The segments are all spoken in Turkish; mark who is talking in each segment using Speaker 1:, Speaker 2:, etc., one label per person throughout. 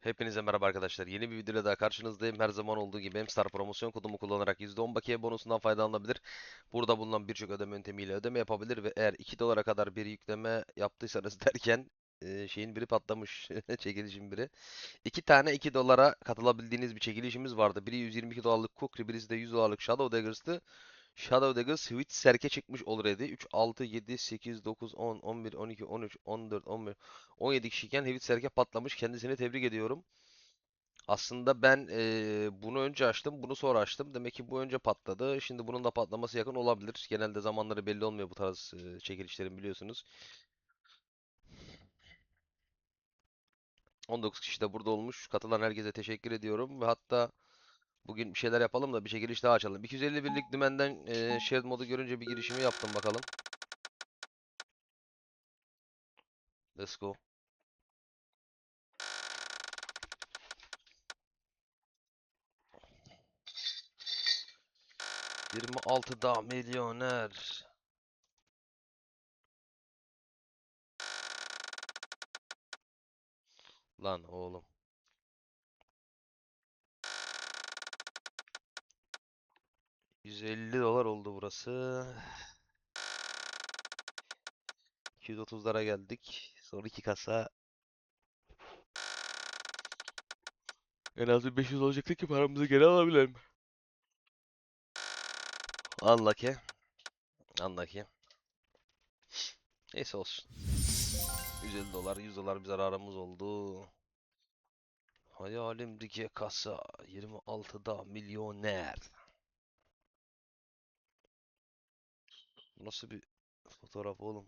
Speaker 1: Hepinize merhaba arkadaşlar. Yeni bir videoyla daha karşınızdayım. Her zaman olduğu gibi Emstar promosyon kodumu kullanarak %10 bakiye bonusundan faydalanabilir. Burada bulunan birçok ödeme yöntemiyle ödeme yapabilir ve eğer 2 dolara kadar bir yükleme yaptıysanız derken e, şeyin biri patlamış. Çekilişin biri. 2 tane 2 dolara katılabildiğiniz bir çekilişimiz vardı. Biri 122 dolarlık Kukri, birisi de 100 dolarlık Shadow Daggers'tı. Shadow Daggers Switch serke çıkmış already. 3, 6, 7, 8, 9, 10, 11, 12, 13, 14, 15, 17 kişiyken Switch serke patlamış. Kendisini tebrik ediyorum. Aslında ben eee, bunu önce açtım, bunu sonra açtım. Demek ki bu önce patladı. Şimdi bunun da patlaması yakın olabilir. Genelde zamanları belli olmuyor bu tarz eee, çekilişlerin biliyorsunuz. 19 kişi de burada olmuş. Katılan herkese teşekkür ediyorum ve hatta bugün bir şeyler yapalım da bir çekiliş daha açalım. 250 birlik dümenden eee shared modu görünce bir girişimi yaptım bakalım. Let's go. Yirmi altıda milyoner. Lan oğlum. ...150 dolar oldu burası. 230'lara geldik. Son iki kasa. En az bir 500 olacaktı ki paramızı geri alabilelim. Unlucky. Unlucky. Neyse olsun. 150 dolar, 100 dolar bir zararımız oldu. Hayalimdeki kasa 26'da milyoner. Nasıl bir fotoğraf oğlum?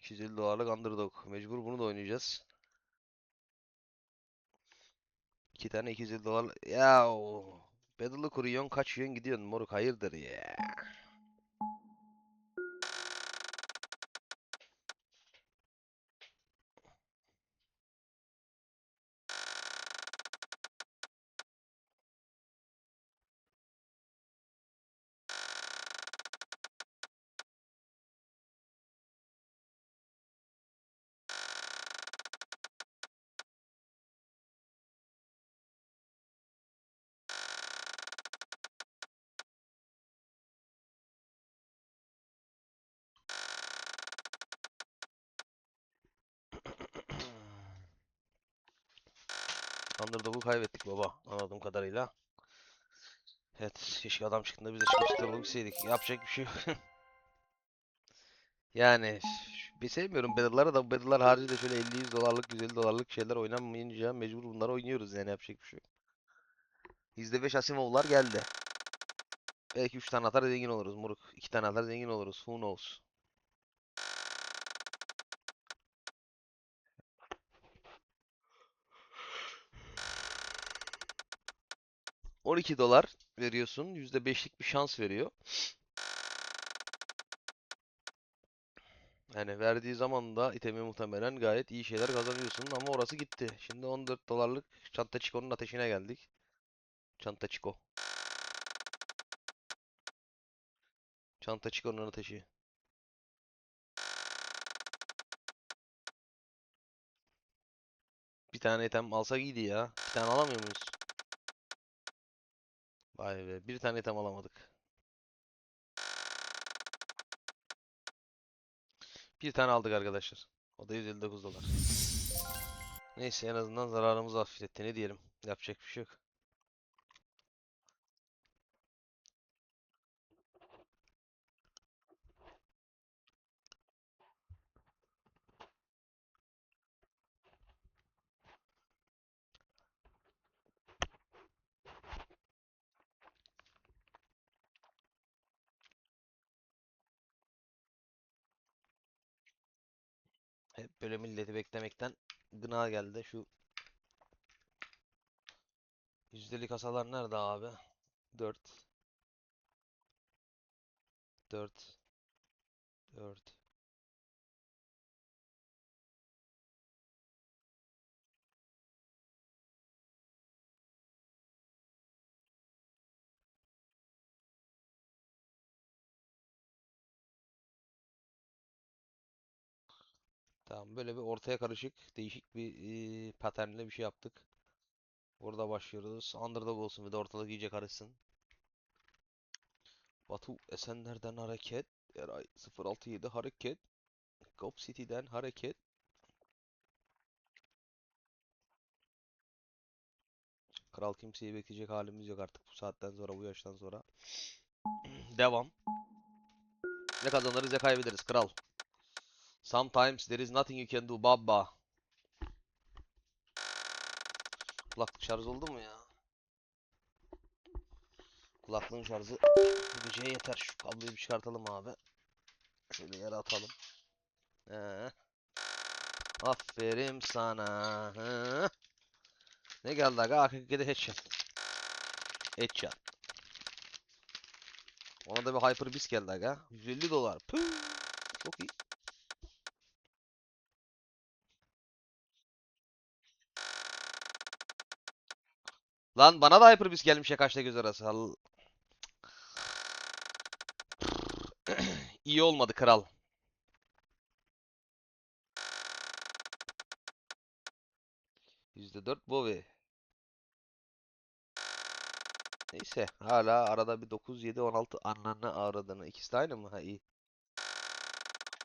Speaker 1: ...250 dolarlık underdog. Mecbur bunu da oynayacağız. İki tane 250 dolar. Ya Battle'ı kuruyorsun, kaçıyorsun, gidiyorsun moruk. Hayırdır ya? Underdog'u kaybettik baba anladığım kadarıyla. Evet keşke adam çıktığında biz de çıkmıştık olabilseydik. Yapacak bir şey yok. Yani bir sevmiyorum Battle'ları da Battle'lar haricinde şöyle 50-100 dolarlık 150 dolarlık şeyler oynanmayınca mecbur bunları oynuyoruz yani yapacak bir şey yok. %5 Asimov'lar geldi. Belki 3 tane atar zengin oluruz moruk. 2 tane atar zengin oluruz. Who knows? ...12 dolar veriyorsun. %5'lik bir şans veriyor. Yani verdiği zaman da itemi muhtemelen gayet iyi şeyler kazanıyorsun ama orası gitti. Şimdi 14 dolarlık Çanta Chico'nun ateşine geldik. Çanta Chico. Çanta Chico'nun ateşi. Bir tane item alsak iyiydi ya. Bir tane alamıyor muyuz? Vay be. Bir tane item alamadık. Bir tane aldık arkadaşlar. O da 159 dolar. Neyse en azından zararımızı hafifletti. Ne diyelim? Yapacak bir şey yok. Hep böyle milleti beklemekten gına geldi. Şu yüzdeli kasalar nerede abi? 4 4 4 Tamam böyle bir ortaya karışık değişik bir eee, paternle bir şey yaptık. Burada başlıyoruz. Underdog olsun bir de ortalık iyice karışsın. Batu Esenler'den hareket. Eray 067 hareket. Cop City'den hareket. Kral kimseyi bekleyecek halimiz yok artık bu saatten sonra bu yaştan sonra. Devam. Ne kazanırız ya kaybederiz kral. Sometimes there is nothing you can do baba. Kulaklık şarj oldu mu ya? Kulaklığın şarjı bu geceye yeter. Şu kabloyu bir çıkartalım abi. Şöyle yere atalım. Ee. Aferin sana. Hı. Ne geldi aga? AKK'de headshot. Headshot. Ona da bir Hyper Beast geldi aga. 150 dolar. Püh. Çok iyi. Lan bana da Hyper Beast gelmiş ya göz arası. Al- İyi olmadı kral. %4 Bowie. Neyse hala arada bir 9 7 16 ananı avradını. İkisi de aynı mı? Ha iyi.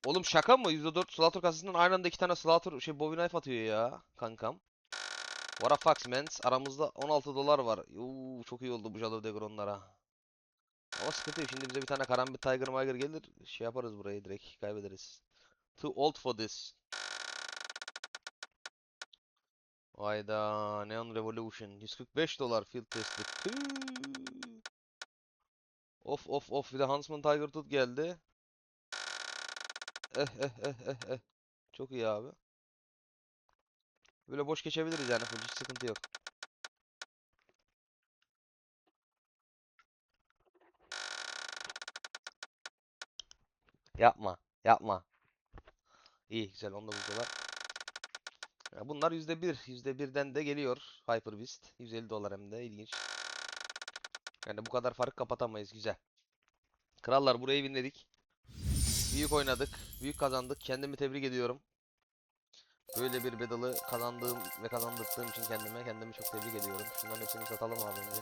Speaker 1: Oğlum şaka mı? %4 Slaughter kasasından aynı anda iki tane Slaughter şey Bowie knife atıyor ya kankam. What a mans. Aramızda 16 dolar var. Uuu çok iyi oldu bu Shadow Dagger onlara. Ama sıkıntı yok. Şimdi bize bir tane Karambit Tiger Miger gelir. Şey yaparız burayı direkt kaybederiz. Too old for this. Hayda Neon Revolution 145 dolar field testi. Of of of bir de Huntsman Tiger Tooth geldi. Eh eh eh eh eh. Çok iyi abi. Böyle boş geçebiliriz yani full hiç sıkıntı yok. Yapma, yapma. İyi güzel 19 dolar. Ya bunlar %1, %1'den de geliyor Hyper Beast. 150 dolar hem de ilginç. Yani bu kadar fark kapatamayız güzel. Krallar burayı winledik. Büyük oynadık, büyük kazandık. Kendimi tebrik ediyorum. Böyle bir battle'ı kazandığım ve kazandırdığım için kendime kendimi çok tebrik ediyorum. Şunların hepsini satalım abi önce.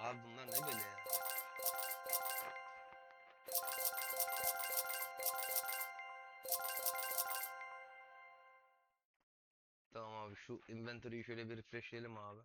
Speaker 1: Abi bunlar ne böyle ya? Tamam abi şu inventory'yi şöyle bir refreshleyelim abi.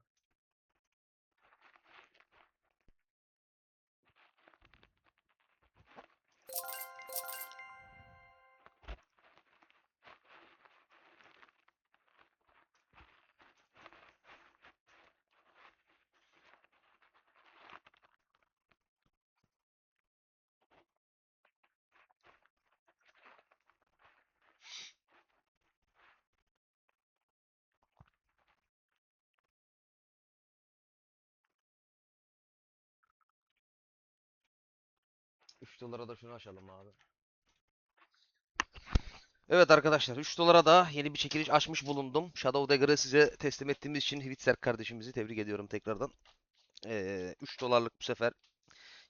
Speaker 1: Dolara da şunu açalım abi. Evet arkadaşlar 3 dolara da yeni bir çekiliş açmış bulundum. Shadow Dagger'ı size teslim ettiğimiz için Hitser kardeşimizi tebrik ediyorum tekrardan. Ee, 3 dolarlık bu sefer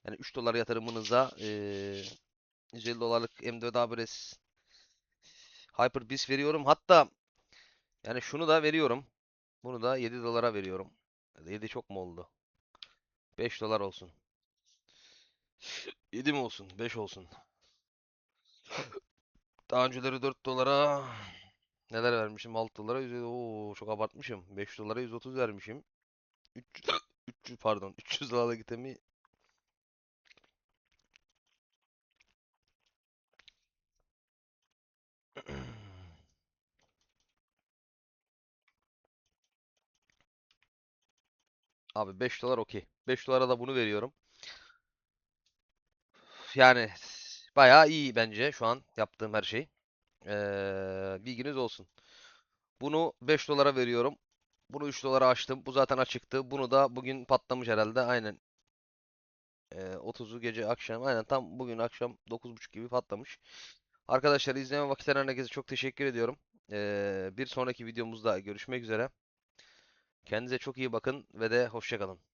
Speaker 1: yani 3 dolar yatırımınıza ee, 150 dolarlık M4 Abres Hyper Beast veriyorum. Hatta yani şunu da veriyorum. Bunu da 7 dolara veriyorum. 7 çok mu oldu? 5 dolar olsun. 7 mi olsun? 5 olsun. Daha önceleri 4 dolara neler vermişim? 6 dolara 100 Oo, çok abartmışım. 5 dolara 130 vermişim. 300 300 pardon 300 dolarlık itemi Abi 5 dolar okey. 5 dolara da bunu veriyorum. Yani bayağı iyi bence şu an yaptığım her şey. Ee, bilginiz olsun. Bunu 5 dolara veriyorum. Bunu 3 dolara açtım. Bu zaten açıktı. Bunu da bugün patlamış herhalde. Aynen. Ee, 30'u gece akşam aynen tam bugün akşam 9.30 gibi patlamış. Arkadaşlar izleme vakitlerine herkese çok teşekkür ediyorum. Ee, bir sonraki videomuzda görüşmek üzere. Kendinize çok iyi bakın ve de hoşça kalın.